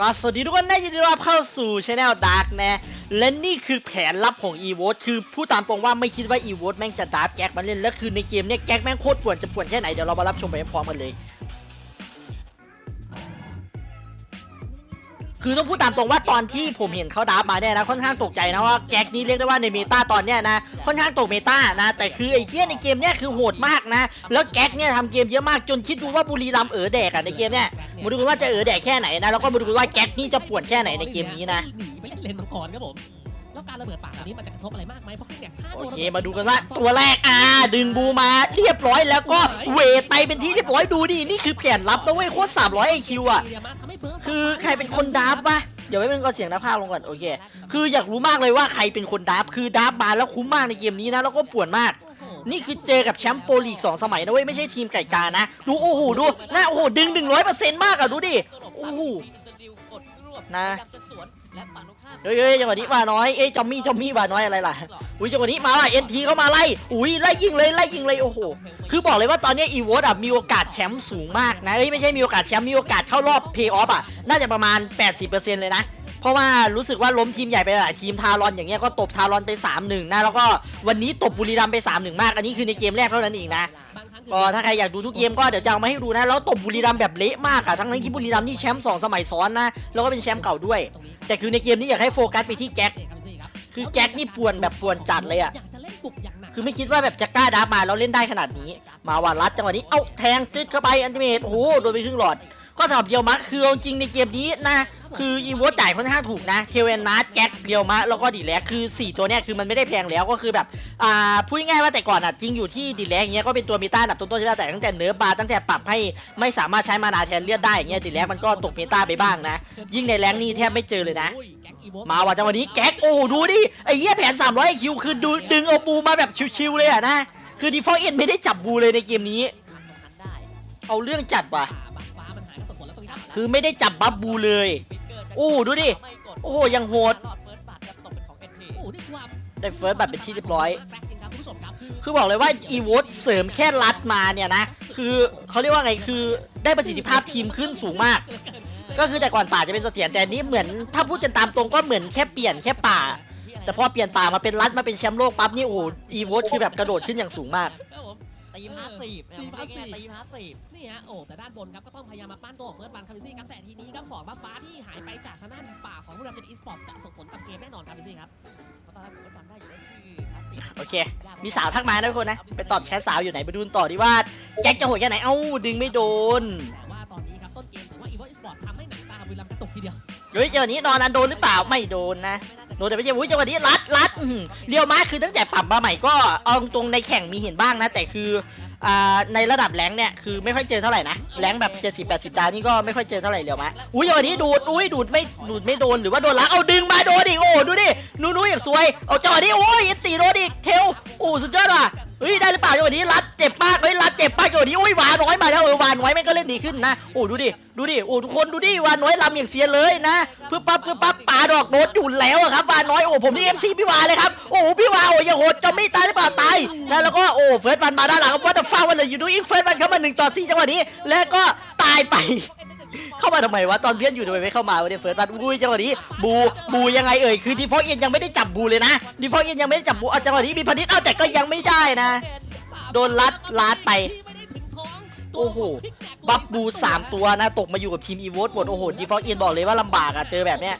ก็สวัสดีทุกคนได้ยินดีต้อนรับเข้าสู่ช anel Dark นะ และนี่คือแผนลับของ e v o t คือพูดตามตรงว่าไม่คิดว่า e v o t แม่งจะดาร์กแก๊กมาเล่น แล้วคือในเกมเนี้ยแก๊กแม่งโคตรป่วนจะป่วนแค่ไหน เดี๋ยวเรามารับชมไปพร้อมกันเลย คือต้องพูดตามตรงว่าตอนที่ผมเห็นเขาดาบมาเนี่ยนะค่อนข้างตกใจนะว่าแก๊กนี้เรียกได้ว่าในเมตาตอนเนี้ยนะค่อนข้างตกเมตานะแต่คือไอ้เหี้ยในเกมเนี้ยคือโหดมากนะ แล้วแก๊กเนี่ยทำเกมเยอะมากจนคิดดูว่าบุรีรัมย์เอ๋อแดกอะในเกมเนี้ยมาดูกันว่าจะเอ๋อแดกแค่ไหนนะแล้วก็มาดูกันว่าแก๊กนี่จะป่วนแค่ไหนในเกมนี้นะหนีไปเล่นมังกรครับผม การระเบิดปากแบบนี้มันจะกระทบอะไรมากไหมเพราะแกฆ่าโอโดนเคมาดูกันว่าตัวแรกอ่าดึงบูมาเรียบร้อยแล้วก็เวทไปเป็นที่เรียบร้อยดูดินี่คือแผนลับนะเว้ยโคตร300 IQ อะ คือใครเป็นคนดับปะเดี๋ยวไม่เป็นก็เสียงนักพากย์ลงก่อนโอเค คืออยากรู้มากเลยว่าใครเป็นคนดับคือดับมาแล้วคุ้มมากในเกมนี้นะแล้วก็ป่วนมาก นี่คือเจอกับแชมป์โปรลีกสองสมัยนะเว้ยไม่ใช่ทีมไก่กานะ ดูโอ้โหดูนะโอ้โหดึง100%มากอะดูดิโอ้โหนะ เฮ้ยเฮ้ยจังหวะนี้มาน้อยเอ้ยจอมมี่จอมมี่มาน้อยอะไรล่ะอุ้ยจังหวะนี้มาว่ะเอ็นทีเข้ามาไล่อุ้ยไล่ยิงเลยไล่ยิงเลยโอ้โหคือบอกเลยว่าตอนนี้อีวอตอะมีโอกาสแชมป์สูงมากนะเอ้ยไม่ใช่มีโอกาสแชมป์มีโอกาสเข้ารอบเพย์ออฟอะน่าจะประมาณ 80%เลยนะเพราะว่ารู้สึกว่าล้มทีมใหญ่ไปหลายทีมทารอนอย่างเงี้ยก็ตบทารอนไป 3-1 นะแล้วก็วันนี้ตบบุรีรัมย์ไป 3-1 มาก อันนี้คือในเกมแรกเท่านั้นเองนะ ก็ถ้าใครอยากดูทุกเกมก็เดี๋ยวจะเอามาให้ดูนะ แล้วตบบุรีรัมย์แบบเละมากอะทั้งนั้นที่บุรีรัมย์นี่แชมป์สองสมัยซ้อนนะ แล้วก็เป็นแชมป์เก่าด้วย แต่คือในเกมนี้อยากให้โฟกัสไปที่แจ็ค คือแจ็คนี่ป่วนแบบป่วนจัดเลยอะคือไม่คิดว่าแบบจะกล้าดับมาแล้วเล่นได้ขนาดนี้ มาวันรัดจังหวะนี้ เอ้าแทงจึ๊ดเข้าไปอันติเมตโอ้โหโดนไปครึ่งหลอด ก็สำหรับเดียวมะคือจริงในเกมนี้นะ คืออีโวจ่ายค่อนข้างถูกนะเคเวนนาแจ็คเดียวมะแล้วก็ดีแลกคือ 4 ตัวเนี้ยคือมันไม่ได้แพงแล้วก็คือแบบอ่าพูดง่ายว่าแต่ก่อนอะจริงอยู่ที่ดีแลกอย่างเงี้ยก็เป็นตัวมีต้าดับต้นๆใช่ไหมแต่ตั้งแต่เนิร์ฟบาตั้งแต่ปรับให้ไม่สามารถใช้มานาแทนเลือดได้อย่างเงี้ยดีแลกมันก็ตกเมตาไปบ้างนะ ยิ่งในแรงนี่แทบไม่เจอเลยนะ มาว่ะจังหวะนี้แก๊กโอ้ดูดิไอ้เหี้ยแผน300คิวคือดูดึงเอาบูมาแบบชิวๆเลยอะนะคือดีฟอลเอ็นไม่ได้จับบูเลยในเกมนี้ เอาเรื่องจัดว่ะ คือไม่ได้จับบัฟบูเลยโอ้ดูดิโอ้โหยังโหดโอ้นี่ความได้เฟิร์สบัตรเป็นที่เรียบร้อยแบ็คจริงครับคุณผู้ชมครับคือบอกเลยว่าอีวอตเสริมแค่รัดมาเนี่ยนะ คือเขาเรียกว่าไงคือได้ประสิทธิภาพทีมขึ้นสูงมาก ก็คือแต่ก่อนป่าจะเป็นเสถียรแต่อันนี้เหมือนถ้าพูดกันตามตรงก็เหมือนแค่เปลี่ยนแค่ป่า แต่พอเปลี่ยนป่ามาเป็นรัดมาเป็นแชมป์โลกปั๊บนี่โอ้โหอีวอตคือแบบกระโดดขึ้นอย่างสูงมากครับผม ตีพาสซีฟนะตีผมพาสเรียกซีฟง่ายๆตีพาสซีฟนี่ฮะโอ้แต่ด้านบนครับก็ต้องพยายามมาปั้นตัวของเฟิร์สบันคาริซี่ครับแต่ทีนี้ครับสองบัฟฟ้าที่หายไปจากทางด้านป่าของบุรีรัมย์เจ็ดอีสปอร์ตจะส่งผลกับเกมแน่นอนครับคาริซี่ครับเพราะตอนแรกผมก็จำได้อยู่ว่าชื่อพาสซีฟโอเค มีสาวทักมานะทุกคนนะ ไปตอบแชทสาวอยู่ไหนไปดูกันต่อดีว่าแจ็คจะโหดแค่ไหน เอ้า ดึงไม่โดน แต่ว่าตอนนี้ครับต้นเกมถือว่าอีโวอีสปอร์ตทำให้หนังตาบุรีรัมย์กระตุกทีเดียว เฮ้ยจังหวะนี้นอนอันโดนหรือเปล่า ไม่โดนนะโดน โนแต่ไม่ใช่อุ้ยจังหวะนี้รัดรัดเรียวมาคือตั้งแต่ปรับมาใหม่ก็เอาตรงในแข่งมีเห็นบ้างนะ แต่คืออ่าในระดับแรงเนี่ยคือไม่ค่อยเจอเท่าไหร่นะแรงแบบ70 80ดาวนี่ก็ไม่ค่อยเจอเท่าไหร่เรียวมาอุ้ยจังหวะนี้ดูดอุ้ยดูดไม่ดูดไม่โดนหรือว่าโดนล้างเอาดึงมาโดนอีกโอ้ดูดินูนูอย่างสวยเอาจังหวะนี้โอ้ยอิตีโดนอีกเทลโอ้สุดยอดว่ะเฮ้ยได้หรือเปล่าจังหวะนี้รัดเจ็บมากเฮ้ยรัดเจ็บมากจังหวะนี้อุ้ยหวาน้อยมาแล้ว นน้อยแม่งก็เล่นดีขึ้นนะโอ้ดูดิดูดิโอ้ทุกคนดูดิวานน้อยลำอย่างเสียเลยนะเพื่อปั๊บเพื่อปั๊บปาดอกโดนอยู่แล้วครับวานน้อยโอ้ผมนี่เอ็มซีพี่วานเลยครับโอ้พี่วานโอ้ยังโหดจะไม่ตายหรือเปล่าตายนะแล้วก็โอ้เฟิร์สวันมาด้านหลังวัดฟ้าวันเลยอยู่ดูอีกเฟิร์สวันเข้ามาหนึ่งต่อสี่จังหวะนี้ แล้วก็ตายไปเข้ามาทำไมวะตอนเพื่อนอยู่ทำไมไม่เข้ามาวะเนี่ยเฟิร์สวันอุ้ยจังหวะนี้บูบูยังไงเอ่ยคือดีฟอลเอ็นยังไม่ได้จับบูเลยนะดีฟอลเอ็นยังไม่ได้จับบูเอาจังหวะนี้มีพันธิตเอาแต่ก็ยังไม่ได้นะ โดนลัดลาดไป โอ้โห บัฟบูสามตัวนะตกมาอยู่กับทีมอีโวตหมด โอ้โหดีฟอกอินบอกเลยว่าลำบากอะเจอแบบเนี้ย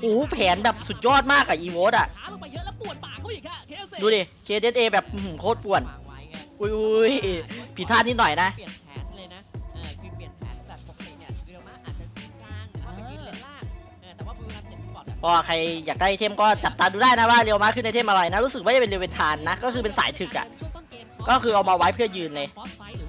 โอ้โหแผนแบบสุดยอดมากอะอีโวตอะช้าลงไปเยอะแล้วปวดปากเขาอีกอะเคสดูดิเคเดเอแบบอื้อหือโคตรป่วนวางไว้ไงอุ้ยอุ้ยผิดพลาดนิดหน่อยนะเปลี่ยนแผนเลยนะเออคือเปลี่ยนแผนแบบปกติเนี่ยเรียวมาอาจจะยืนกลางหรือว่าไปยืนเลนล่างเออแต่ว่าบุรีรัมย์เจ็ดสปอร์ตเนี่ยก็ใครอยากได้ไอเทมก็จับตาดูได้นะว่าเรียวมาขึ้นไอเทมอะไรนะ รู้สึกว่าจะเป็นเรียวเวนทานนะ ก็คือเป็นสายถึกอะช่วงต้นเก็คือเอามาไว้เพื่อยืนเลย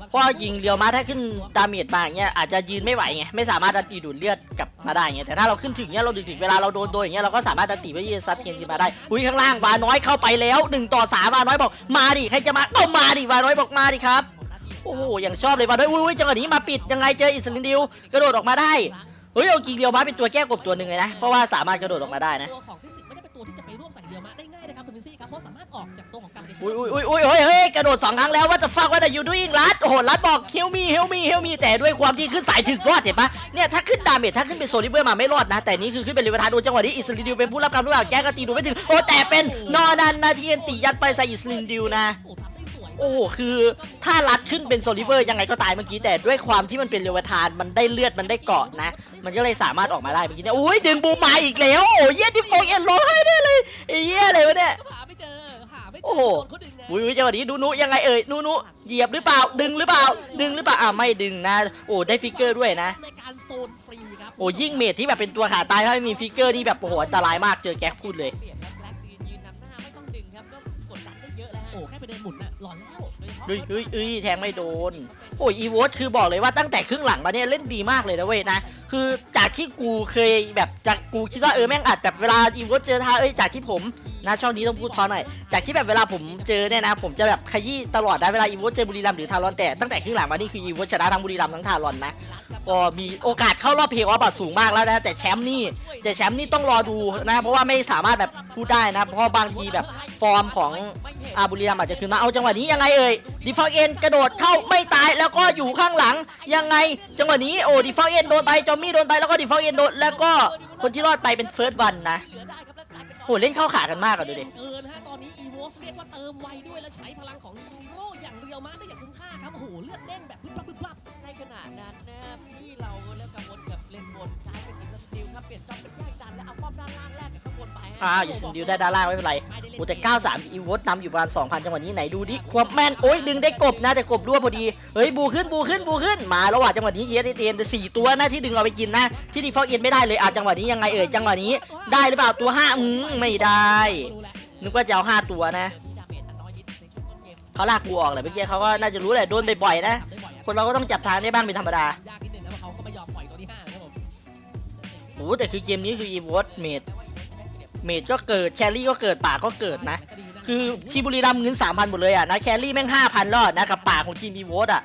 เพราะยิงเรียวมาถ้าขึ้นดาเมจมาอย่างเงี้ยอาจจะยืนไม่ไหวไงไม่สามารถดันตีดูดเลือดกลับมาได้ไงแต่ถ้าเราขึ้นถึงเงี้ยเราดึงถึงเวลาเราโดนโดนอย่างเงี้ยเราก็สามารถดันตีไปยืนซัดเทียนขึ้นมาได้อุ้ยข้างล่างวาน้อยเข้าไปแล้วหนึ่งต่อสามวาน้อยบอกมาดิใครจะมาเอามาดิวาน้อยบอกมาดิครับโอ้โหอย่างชอบเลยวาน้อยอุ้ยจังหวะนี้มาปิดยังไงเจออิสลินดิวกระโดดออกมาได้เฮ้ยเอาจริงเรียวมาเป็นตัวแก้กบตัวหนึ่งเลยนะเพราะว่าสามารถกระโดดออกมาได้นะ ดียวมาได้ง่ายนะครับคุณวินซี่ครับเพราะสามารถออกจากตัวของกาเมเดชอุ้ยอุ้ยอุ้ยอุ้ยเฮ้ยเฮ้ยกระโดดสองครั้งแล้วว่าจะฟังว่าแต่ยูดูอิงรัดโอ้โหรัดบอกเฮลมีเฮลมีเฮลมีแต่ด้วยความที่ขึ้นสายถึงรอดเห็นปะเนี่ยถ้าขึ้นดาเมจถ้าขึ้นเป็นโซลิเวอร์มาไม่รอดนะ แต่นี่คือขึ้นเป็นเลเวทาดูจังหวะนี้อิสลินดิวเป็นผู้รับการรู้ว่าแกก็ตีดูไม่ถึงโอ้แต่เป็นนอนันนาทีเอ็นตียัดไปใส่อิสลินดิวนะโอ้โหคือถ้ารัดขึ้นเป็นโซลิเวอร์ยังไงก็ตายเมื่อกี้แต่ด้วยความที่มันเป็นเลเวทานมันได้เลือดมันได้เกาะนะ มันก็เลยสามารถออกมาได้เมื่อกี้เนี่ยอุ้ยดึงบูมาอีกแล้วโอ้ยเยี่ยที่โฟเอ็นร้องไห้ ได้เลยไอ้เหี้ยอะไรวะเนี่ย ก็หาไม่เจอ หาไม่เจโอ้อโห โดนเขาดึงไงอุ้ยอุ้ยจังหวะนี้นูนุยังไงเอ่ยนูนุเหยียบหรือเปล่า ดึงหรือเปล่า ดึงหรือเปล่าอ่าไม่ดึงนะ โอ้ได้ฟิกเกอร์ด้วยนะ ในการโซนฟรีครับโอ้ยิ่งเมทที่แบบเป็นตัวขาตายถ้าไม่มีฟิกเกอร์นี่แบบโอ้โหอันตรายมากเจอแก๊กพูดเลยเปรียบครับแบล็กซีนยืน ดดันได้เยอะแล้วฮะโอ้แค่ไปเดินหมุนน่ะหลอนแล้วโดยเฉพาะเฮ้ยเฮ้ยเฮ้ยแทงไม่โดน โอ้ยอีวอตคือบอกเลยว่าตั้งแต่ครึ่งหลังมาเนี่ยเล่นดีมากเลยนะเว้ยนะ คือจากที่กูเคยแบบจากกูคิดว่าเออแม่งอาจแบบเวลาอีวอตเจอท่าเอ้ยจากที่ผมนะช่องนี้ต้องพูดพอหน่อย จากที่แบบเวลาผมเจอเนี่ยนะ ผมจะแบบขยี้ตลอดนะเวลาอีวอตเจอบุรีรัมย์หรือทารอนแต่ตั้งแต่ครึ่งหลังมานี่คืออีวอตชนะทั้งบุรีรัมย์ทั้งทารอนนะก็มีโอกาสเข้ารอบเพลย์ออฟอะสูงมากแล้วนะแต่แชมป์นี่แต่แชมป์นี่ต้องรอดูนะ เพราะว่าไม่สามารถแบบพูดได้นะเพราะว่าบางทีแบบฟอร์มของอาบุรีรัมย์อาจจะคืนมาเอาจังหวะนี้ยังไงเอ่ยดีฟอลเอ็นกระโดดเข้าไม่ตายแล้วก็อยู่ข้างหลังยังไงจังหวะนี้โอ้ดีฟอลเอ็นโดนไปจอมมี่โดนไปแล้วก็ดีฟอลเอ็นโดนแล้วก็คนที่รอดไปเป็นเฟิร์สวันนะเหลือได้ครับแล้วกลายเป็นโหเล่นเข้าขากันมากอะดูดิเกินฮะตอนนี้อีโวสเรียกว่าเติมไวด้วยและใช้พลังของฮีโร่อย่างเรียวมาได้อย่างคุ้มค่าครับโอ้โหเลือดเด้งแบบพึบพับพึบพับในขณะนั้นนะครับที่เราเริ่มกังวลกับเลนบนกลายเป็นอิส ติลครับเปลี่ยนจ็อบเป็นแยกดันแล้วเอาป้อมด้านล่างแรกกับข้างบนไปฮะอ่าอิสนดิวได้ด้านล่างไม่เป็นไรโอ้แต่ 93 อีวอตนำอยู่ประมาณ 2,000 จังหวะนี้ไหนดูดิความแม่นโอ้ยดึงได้กบนะแต่กบรั่วพอดี เฮ้ยบูขึ้นบูขึ้นบูขึ้นมาแล้วว่ะจังหวะนี้เยสเตียนสี่ตัวนะที่ดึงเอาไปกินนะ ที่ดีฟอลเอ็นไม่ได้เลยอะจังหวะนี้ยังไงเอ่ยจังหวะนี้ได้หรือเปล่าตัว5อืมไม่ได้รู้แล้วนึกว่าจะเอา5ตัวนะที่ดาเมจอันน้อยนิดในช่วงต้นเกมเขาลากกูออกแหละเมื่อกี้เขาก็น่าจะรู้แหละโดนบ่อยๆนะทำได้บ่อยครับคนเราก็ต้องจับทางได้บ้างเป็นธรรมดา โอ้แต่คือเกมนี้คืออีวอตเมดเมดก็เกิดแครี่ก็เกิดป่าก็เกิดนะ คือที่บุรีรัมย์เงิน3,000หมดเลยอะนะแครี่แม่ง5,000รอดนะกับป่าของทีมอีวอตอะ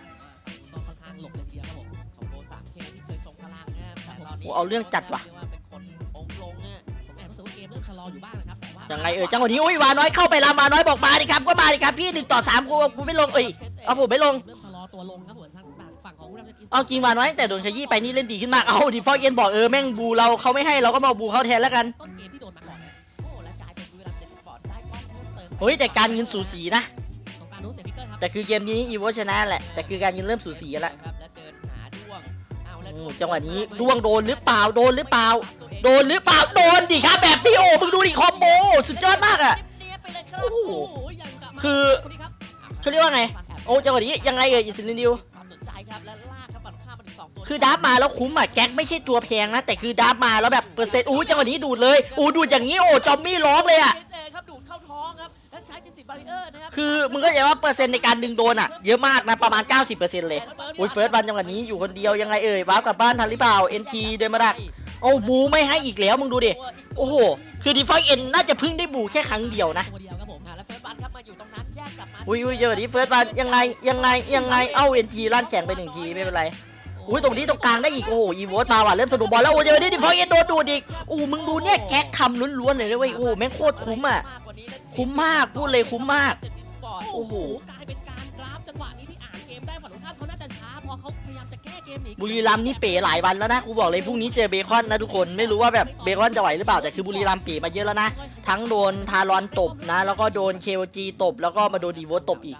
ต้องค่อนข้างหลบเลยทีเดียวครับผมของโบสามเคที่เคยทรงพลังนะครับแต่ตอนนี้โอ้เอาเรื่องจัดว่ะเรียกว่าเป็นคนองค์ลงเนี่ยผมแอบรู้สึกว่าเกมเริ่มชะลออยู่บ้างนะครับแต่ว่ายังไงเออจังหวะนี้อุ้ยวาน้อยเข้าไปลามาน้อยบอกมาดิครับก็มาดิครับพี่หนึ่งต่อสามกูกูไม่ลงเอ้ยเอาผมไม่ลงเริ่มชะลอ ตัวลงครับเหมือนทางฝั่งของผู้นำจากอีสเอาจริงวาน้อยแต่โดนขยี้ไปนี่เล่นดีขึ้นมากเอาดิฟอลเอ็นบอกเออแม่งบูเราเขาไม่ให้เราก็มาบูเขาแทนแล้วกันต้นเกมที่โดนมาก่อนนะโอ้และกลายเป็นบุรีรัมย์เจ็ดสปอร์ตได้ป้อมเพิ่มเติมเฮ้ยแต่การเงินสูสีนะตรงกลารรู้เสียพิกเกอร์ครับแต่คือเกมนี้อีโวชนะแหละแต่คือการเงินเริ่มสูสีแล้วครับและเดินหาด้วงเอาแล้วโอ้จังหวะนี้ดวงโดนหรือเปล่าโดนหรือเปล่า โดนหรือเปล่าโดนดิครับแบบนี้โอ้มึงดูดิคอมโบสุดยอดมากอะเนียบๆไปเลยครับโอ้โหโอ้ยยังกลับมาคือคนนี้ครับเขาเรียกว่าไง โอ้จังหวะนี้ยังไงเอ่ยอิสรินดิวความสนใจครับและลากครับปั่นข้ามมาถึงสองตัวคือดับมาแล้วคุ้มอะแก๊กไม่ใช่ตัวแพงนะแต่คือดับมาแล้วแบบเปอร์เซ็นต์อู้จังหวะนี้ดูดเลยอู้ดูดอย่างนี้โอ้จอมมี่ร้องเลยอะเจครับดูดเข้าท้องครับแล้วใช้70บาริเออร์นะครับคือมึงก็จะว่าเปอร์เซ็นต์ในการดึงโดนอะเยอะมากนะประมาณ 90%เลยโอ้ยเฟิร์สวันจังหวะนี้อยู่คนเดียวยังไงเอ่ยวาร์ปกลับบ้านทันหรือเปล่า NT เดินมาดักโอ้บูไม่ให้อีกแล้วมึงดูดิโอ้โหคือดีฟอยเอ็นน่าจะเพิ่งได้บูแค่ครั้งเดียวนะ อุ้ยอุ้ยเจอแบบนี้เฟิร์สวันยังไงยังไงยังไงเอ้า NT ลั่นแฉงไปหนึ่งทีไม่เป็นไรอุ้ยตรงนี้ตรงกลางได้อีกโอ้โหอีโวตมาว่ะเริ่มสนุกบอลแล้วโอ้ยเจอดีดีฟอยเอ็นโดนดูดอีกอู้มึงดูเนี่ยแก๊กคำล้วนๆเลยนะเว้ยโอ้แม่งโคตรคุ้มอะคุ้มมากพูดเลยคุ้มมากโอ้โห บุรีรัมย์นี่เป๋หลายวันแล้วนะกูบอกเลยพรุ่งนี้เจอเบคอนนะทุกคนไม่รู้ว่าแบบเบคอนจะไหวหรือเปล่าแต่คือบุรีรัมย์เป๋มาเยอะแล้วนะ ทั้งโดนทารอนตบนะ แล้วก็โดนเคโจีตบ แล้วก็มาโดนดีโวตบอีก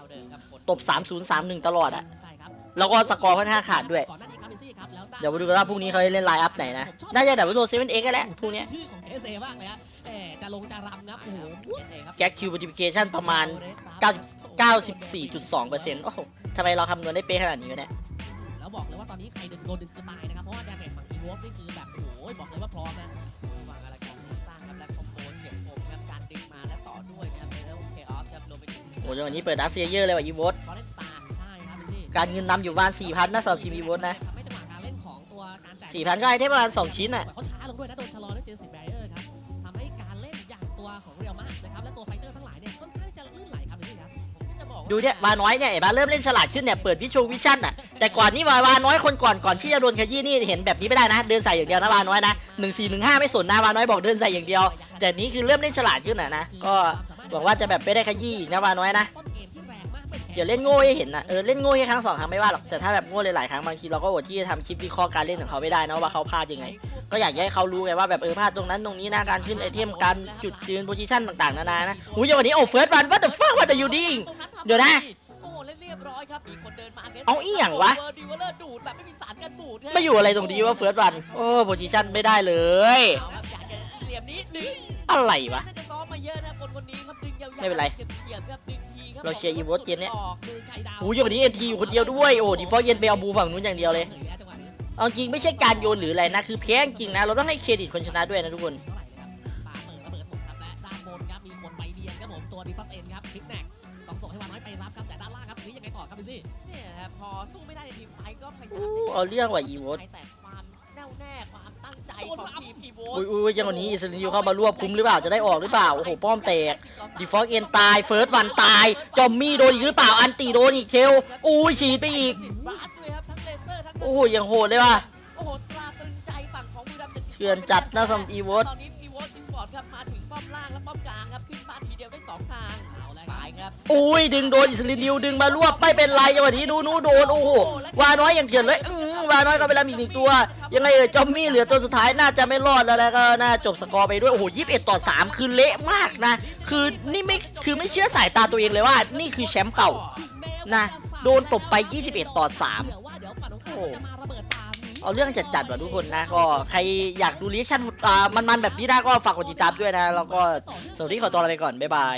ตบ 3031 ตลอดอะใช่ครับแล้วก็สกอร์ค่อนข้างขาดด้วยก่อนหน้านี้ครับเบนซี่ครับแล้วเดี๋ยวมาดูกันว่าพรุ่งนี้เขาจะเล่นไลน์อัพไหนนะ น่าจะแต่ว่าโดนเซเว่นเอ็กแหละพรุ่งนี้ชื่อของเอเซมากเลยฮะแหมจะลงจะรำครับโอ้โหแก๊กคิวบัติฟิเคชันประมาณ 94.2%โอ้โหทำไมเราคำนวณได้เป๊ะขนาดนี้วะเนี่ย ดนโดนดึงคือตายนะครับ เพราะว่าดาเมจฝั่งอีโวสนี่คือแบบโอ้โหบอกเลยว่าพร้อมนะวางอะไรกันในสร้างครับและคอมโบเฉียบคมครับการดึงมาและต่อด้วยนะครับแล้วเคออฟครับรวมไปถึงโอ้จังหวะนี้เปิดดัสเซียเยอร์เลยว่ะอีโวตฟอเรนตาใช่ครับเบนซี่การเงินนำอยู่ประมาณ4,000นะสำหรับทีมอีโวตนะทำให้จังหวะการเล่นของตัวการจ่าย4,000ก็ไอเทมประมาณ2ชิ้นอะเขาช้าลงด้วยนะ ดูเนี่ยวาน้อยเนี่ยเห็นปะเริ่มเล่นฉลาดขึ้นเนี่ยเปิดวิชววิชั่นอะแต่ก่อนนี่วาวาน้อยคนก่อนก่อนที่จะโดนขยี้นี่เห็นแบบนี้ไม่ได้นะ เดินใส่อย่างเดียวนะวาน้อยนะหนึ่งสี่หนึ่งห้าไม่สนนะวาน้อยบอกเดินใส่อย่างเดียว แต่นี้คือเริ่มเล่นฉลาดขึ้นอะนะก็หวังว่าจะแบบไม่ได้ขยี้อีกนะวาน้อยนะ อย่าเล่นโง่ให้เห็นนะเออเล่นโง่แค่ครั้งสองครั้งไม่ว่าหรอกแต่ถ้าแบบโง่หลายๆครั้งบางทีเราก็อดที่จะทำคลิปวิเคราะห์การเล่นของเขาไม่ได้นะว่าเขาพลาดยังไง ก็อยากให้เขารู้ไงว่าแบบเออพลาดตรงนั้นตรงนี้นะการขึ้นไอเทมการจุดยืนโพซิชันต่างๆนานานะหูยอย่างวันนี้โอ้เฟิร์สวันว่าแต่ฟังว่าแต่อยู่ดีตรงนั้นทำเดี๋ยวนะโอ้โหเล่นเรียบร้อยครับมีคนเดินมาน้นเอาอีหยังวะเวอร์ดิวเลอร์ดูดแบบไม่มีสารกันบูดฮะไม่อยู่อะไรตรงนี้ว่าเฟิร์สวันโอ้โพซิชันไม่ได้เลยเอาครับอยากจะเหลี่ยมนี้ดึงอะไรวะน่าจะซ้อ มมาเยอะนะคนคนนี้ครับดึงยาวๆไม่เป็นไรเฉียบๆครับดึงทีครับเราเชียร์อีโวสเกมเนี้ยออกมือไก่ดาวหูยอย่างวันนี้เอ็นทีอยู่คนเดียวด้วยโอ้ดีฟอลเย็นไปเอาบูฝั่งนู้นอย่างเดียวเลยเหนื่อยแล้วจังหวะนี้เอาจริงไม่ใช่การโยนหรืออะไรนะคือแพ้จริงนะเราต้องให้เครดิตคนชนะด้วยนะทุกคนเท่าไหร่เลยครับปาเปิดระเบิดหมดครับและด้านบนครับมีคนไปเบียนครับผมตัวดีฟัสเอ็นครับคลิกแนกต้องส่งให้วาน้อยไปรับครับแต่ด้านล่างครับตรงนี้ยังไงต่อครับพี่ซี่เนี่ยครับพอสู้ไม่ได้ในทีมไฟท์ก็พยายามอู้เอาเรื่องว่ะอีโวสแต่ ความแน่วแน่ความตั้งใจของทีมอีโวอุ้ยอุ้ยจังหวะนี้อิสราเอลเข้ามารวบคุ้มหรือเปล่าจะได้ออกหรือเปล่าโอ้โหป้อมแตกดีฟอกเอ็นตายเฟิร์สวันตาย จอมมี่โดนอีกหรือเปล่าอันตีโดนอีกเชลอุ้ยฉีดไปอีกติดบาสด้วยครับทั้งเลเซอร์ทั้งโอ้โหยังโหดเลยว่ะโอ้โหตราตรึงใจฝั่งของบุรีรัมย์เถื่อนจัดนะสำหรับ Evost ตอนนี้อีโวสติสปอร์ตครับมาถึงป้อมล่างและป้อมกลางครับขึ้นบ้านทีเดียวได้สองทางเอาแล้วคสารับยครับอุ้ยดึงโดนอิสราเอลดึงมารวบไม่เป็นไรจังหวะนี้ดูนู้โดนโอ้โหวาน้อยยังเถื่อนเลยอือ วาน้อยก็ไปแล้วอีกหนึ่งตัว ยังไงเออจอมมี่เหลือตัวสุดท้ายน่าจะไม่รอดแล้วแล้วก็น่าจบสกอร์ไปด้วยโอ้โห21ต่อ3คือเละมากนะ คือนี่ไม่คือไม่เชื่อสายตาตัวเองเลยว่า นี่คือแชมป์เก่านะโดนตบไป 21 ต่อ3เผื่อว่าเดี๋ยวฝั่งตรงข้ามจะมาระเบิดป่าหนีเอาเรื่องจัดๆว่ะทุกคนนะก็ใครอยากดูรีแอคชั่นมันๆแบบนี้ได้ก็ฝากกดติดตามด้วยนะ แล้วก็สวัสดีขอตัวลาไปก่อน บ๊ายบาย